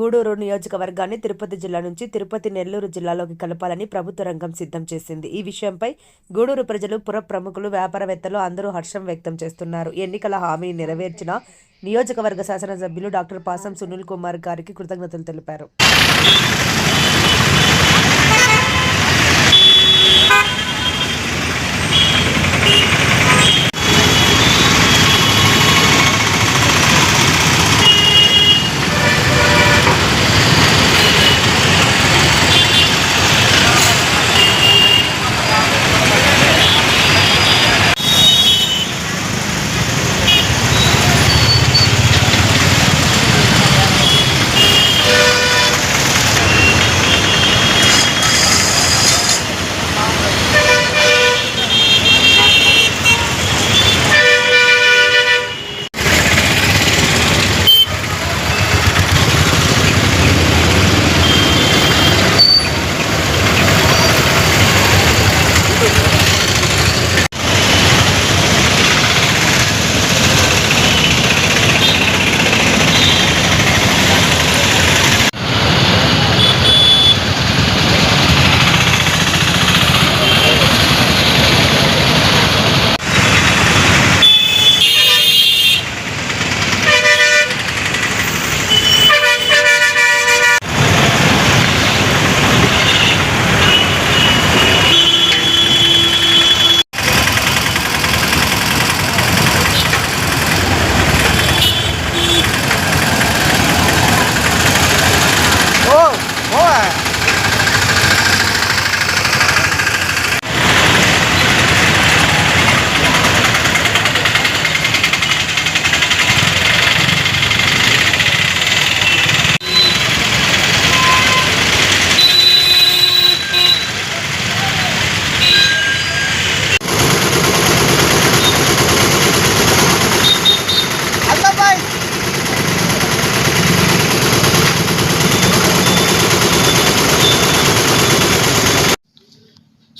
గూడూరు నియోజకవర్గాన్ని తిరుపతి జిల్లా నుంచి తిరుపతి నెల్లూరు జిల్లాలోకి కలపాలని ప్రభుత్వ రంగం సిద్ధం చేసింది. ఈ విషయంపై గూడూరు ప్రజలు పుర ప్రముఖులు వ్యాపారవేత్తలు అందరూ హర్షం వ్యక్తం చేస్తున్నారు. ఎన్నికల హామీ నెరవేర్చిన నియోజకవర్గ శాసనసభ్యులు డాక్టర్ పాసం సునీల్ కుమార్ గారికి కృతజ్ఞతలు తెలిపారు.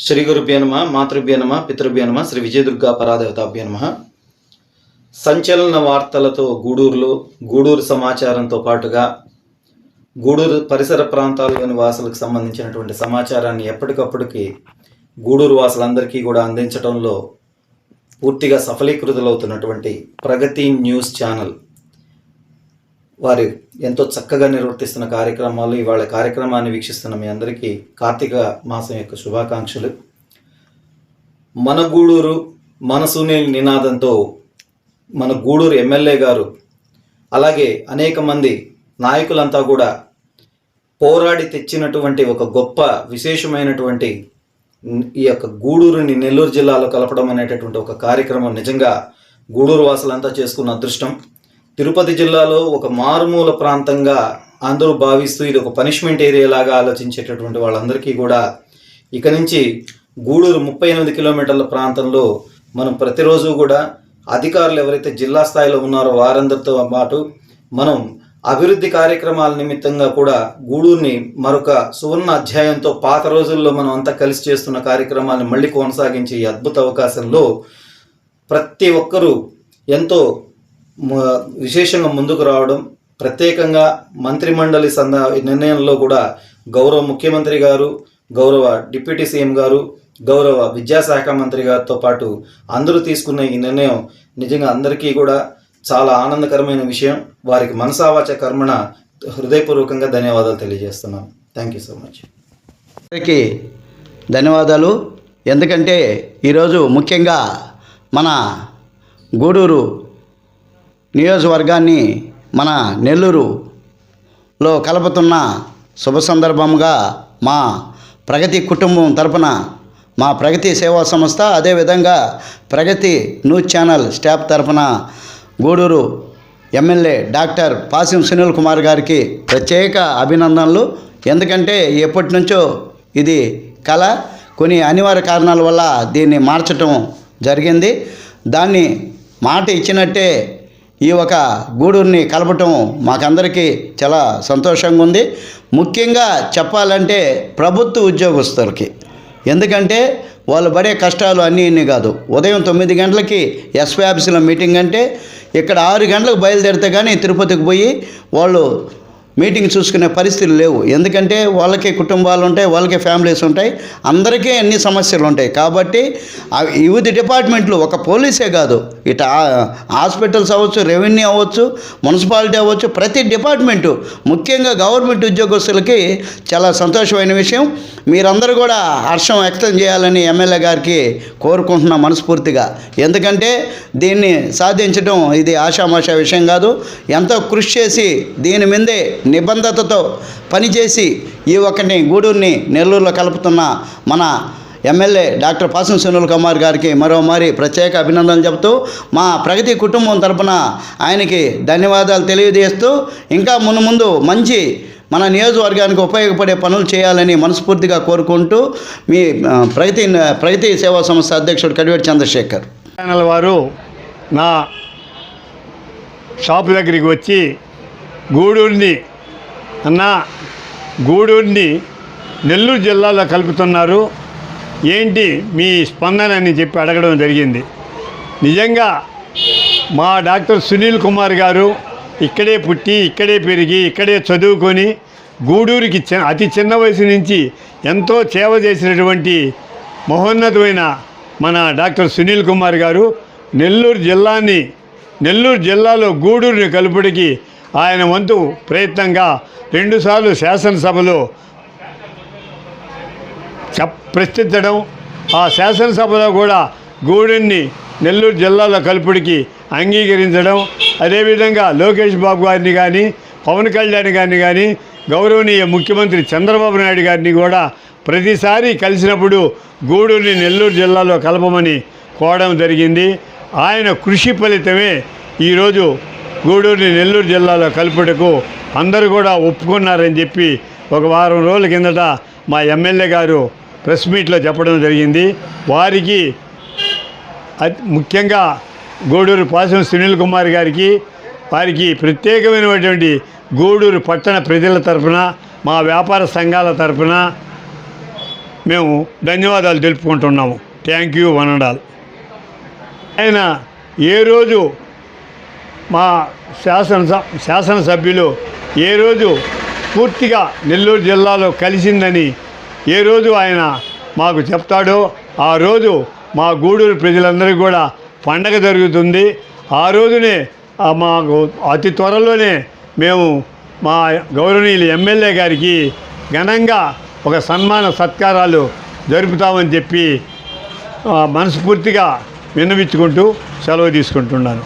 శ్రీ గురుభ్యో నమ మాతృభ్యో నమ పితృభ్యో నమ శ్రీ విజయదుర్గా పరాదేవతాభ్యో నమ. సంచలన వార్తలతో గూడూరులో గూడూరు సమాచారంతో పాటుగా గూడూరు పరిసర ప్రాంతాల్లోని వాసులకు సంబంధించినటువంటి సమాచారాన్ని ఎప్పటికప్పటికి గూడూరు వాసులందరికీ కూడా అందించడంలో పూర్తిగా సఫలీకృతులవుతున్నటువంటి ప్రగతి న్యూస్ ఛానల్. వారు ఎంతో చక్కగా నిర్వర్తిస్తున్న కార్యక్రమాలు ఇవాళ కార్యక్రమాన్ని వీక్షిస్తున్న మీ అందరికీ కార్తీక మాసం యొక్క శుభాకాంక్షలు. మన గూడూరు మన సునీల్ నినాదంతో మన గూడూరు ఎమ్మెల్యే గారు అలాగే అనేక మంది నాయకులంతా కూడా పోరాడి తెచ్చినటువంటి ఒక గొప్ప విశేషమైనటువంటి ఈ యొక్క గూడూరుని నెల్లూరు జిల్లాలో కలపడం అనేటటువంటి ఒక కార్యక్రమం నిజంగా గూడూరు వాసులంతా చేసుకున్న అదృష్టం. తిరుపతి జిల్లాలో ఒక మారుమూల ప్రాంతంగా అందరూ భావిస్తూ ఇది ఒక పనిష్మెంట్ ఏరియా లాగా ఆలోచించేటటువంటి వాళ్ళందరికీ కూడా ఇక నుంచి గూడూరు ముప్పై ఎనిమిది కిలోమీటర్ల ప్రాంతంలో మనం ప్రతిరోజు కూడా అధికారులు ఎవరైతే జిల్లా స్థాయిలో ఉన్నారో వారందరితో పాటు మనం అభివృద్ధి కార్యక్రమాల నిమిత్తంగా కూడా గూడూరుని మరొక సువర్ణ అధ్యాయంతో పాత రోజుల్లో మనం అంతా కలిసి చేస్తున్న కార్యక్రమాన్ని మళ్ళీ కొనసాగించే ఈ అద్భుత అవకాశంలో ప్రతి ఒక్కరూ ఎంతో విశేషంగా ముందుకు రావడం ప్రత్యేకంగా మంత్రిమండలి సంద నిర్ణయంలో కూడా గౌరవ ముఖ్యమంత్రి గారు గౌరవ డిప్యూటీ సీఎం గారు గౌరవ విద్యాశాఖ మంత్రి గారితో పాటు అందరూ తీసుకున్న ఈ నిర్ణయం నిజంగా అందరికీ కూడా చాలా ఆనందకరమైన విషయం. వారికి మనసావాచ కర్మణ హృదయపూర్వకంగా ధన్యవాదాలు తెలియజేస్తున్నాను. థ్యాంక్ యూ సో మచ్ అందరికీ ధన్యవాదాలు. ఎందుకంటే ఈరోజు ముఖ్యంగా మన గూడూరు నియోజకవర్గాన్ని మన నెల్లూరులో కలుపుతున్న శుభ సందర్భంగా మా ప్రగతి కుటుంబం తరపున మా ప్రగతి సేవా సంస్థ అదేవిధంగా ప్రగతి న్యూస్ ఛానల్ స్టాఫ్ తరపున గూడూరు ఎమ్మెల్యే డాక్టర్ పాసిం సునీల్ కుమార్ గారికి ప్రత్యేక అభినందనలు. ఎందుకంటే ఎప్పటి నుంచో ఇది కళ కొన్ని అనివార్య కారణాల వల్ల దీన్ని మార్చటం జరిగింది. దాన్ని మాట ఇచ్చినట్టే ఈ ఒక గూడూరుని కలపటం మాకందరికీ చాలా సంతోషంగా ఉంది. ముఖ్యంగా చెప్పాలంటే ప్రభుత్వ ఉద్యోగస్తులకి. ఎందుకంటే వాళ్ళు పడే కష్టాలు అన్నీ ఇన్ని కాదు. ఉదయం తొమ్మిది గంటలకి ఎస్పీ ఆఫీసులో మీటింగ్ అంటే ఇక్కడ ఆరు గంటలకు బయలుదేరితే కానీ తిరుపతికి పోయి వాళ్ళు మీటింగ్ చూసుకునే పరిస్థితులు లేవు. ఎందుకంటే వాళ్ళకే కుటుంబాలు ఉంటాయి వాళ్ళకే ఫ్యామిలీస్ ఉంటాయి అందరికీ అన్ని సమస్యలు ఉంటాయి. కాబట్టి వివిధ డిపార్ట్మెంట్లు ఒక పోలీసే కాదు. ఇటు హాస్పిటల్స్ అవ్వచ్చు రెవెన్యూ అవ్వచ్చు మున్సిపాలిటీ అవ్వచ్చు ప్రతి డిపార్ట్మెంటు ముఖ్యంగా గవర్నమెంట్ ఉద్యోగస్తులకి చాలా సంతోషమైన విషయం. మీరందరూ కూడా హర్షం వ్యక్తం చేయాలని ఎమ్మెల్యే గారికి కోరుకుంటున్నా మనస్ఫూర్తిగా. ఎందుకంటే దీన్ని సాధించడం ఇది ఆషామాషా విషయం కాదు. ఎంతో కృషి చేసి దీని మీదే నిబంధతతో పనిచేసి ఈ ఒక్కని గూడూరుని నెల్లూరులో కలుపుతున్న మన ఎమ్మెల్యే డాక్టర్ పాసం సునీల్ కుమార్ గారికి మరోమారి ప్రత్యేక అభినందనలు చెబుతూ మా ప్రగతి కుటుంబం తరపున ఆయనకి ధన్యవాదాలు తెలియజేస్తూ ఇంకా మును ముందు మంచి మన నియోజకవర్గానికి ఉపయోగపడే పనులు చేయాలని మనస్ఫూర్తిగా కోరుకుంటూ మీ ప్రగతి ప్రగతి సేవా సంస్థ అధ్యక్షుడు కడివేటి చంద్రశేఖర్. ఛానల్ వారు నా షాప్ దగ్గరికి వచ్చి గూడూరిని అన్న గూడూరుని నెల్లూరు జిల్లాలో కలుపుతున్నారు. ఏంటి మీ స్పందన అని చెప్పి అడగడం జరిగింది. నిజంగా మా డాక్టర్ సునీల్ కుమార్ గారు ఇక్కడే పుట్టి ఇక్కడే పెరిగి ఇక్కడే చదువుకొని గూడూరుకి చి- అతి చిన్న వయసు నుంచి ఎంతో సేవ చేసినటువంటి మహోన్నతమైన మన డాక్టర్ సునీల్ కుమార్ గారు నెల్లూరు జిల్లాని నెల్లూరు జిల్లాలో గూడూరుని కలుపుడికి ఆయన వంతు ప్రయత్నంగా రెండుసార్లు శాసనసభలో ప్రశ్నించడం ఆ శాసనసభలో కూడా గూడెన్ని నెల్లూరు జిల్లాలో కలుపుడికి అంగీకరించడం అదేవిధంగా లోకేష్ బాబు గారిని కానీ పవన్ కళ్యాణ్ గారిని కానీ గౌరవనీయ ముఖ్యమంత్రి చంద్రబాబు నాయుడు గారిని కూడా ప్రతిసారి కలిసినప్పుడు గూడూరుని నెల్లూరు జిల్లాలో కలపమని కోవడం జరిగింది. ఆయన కృషి ఫలితమే ఈరోజు గూడూరుని నెల్లూరు జిల్లాలో కలుపుటకు అందరూ కూడా ఒప్పుకున్నారని చెప్పి ఒక వారం రోజుల కిందట మా ఎమ్మెల్యే గారు ప్రెస్ మీట్లో చెప్పడం జరిగింది. వారికి ముఖ్యంగా గూడూరు పాసం సునీల్ కుమార్ గారికి వారికి ప్రత్యేకమైనటువంటి గూడూరు పట్టణ ప్రజల తరపున మా వ్యాపార సంఘాల తరపున మేము ధన్యవాదాలు తెలుపుకుంటున్నాము. థ్యాంక్ యూ వనడాల్ ఆయన ఏ రోజు మా శాసన శాసనసభ్యులు ఏ రోజు పూర్తిగా నెల్లూరు జిల్లాలో కలిసిందని ఏ రోజు ఆయన మాకు చెప్తాడో ఆ రోజు మా గూడూరు ప్రజలందరికీ కూడా పండగ జరుగుతుంది. ఆ రోజునే మాకు అతి త్వరలోనే మేము మా గౌరవనీయులు ఎమ్మెల్యే గారికి ఘనంగా ఒక సన్మాన సత్కారాలు జరుపుతామని చెప్పి మనస్ఫూర్తిగా విన్నవించుకుంటూ సెలవు తీసుకుంటున్నాను.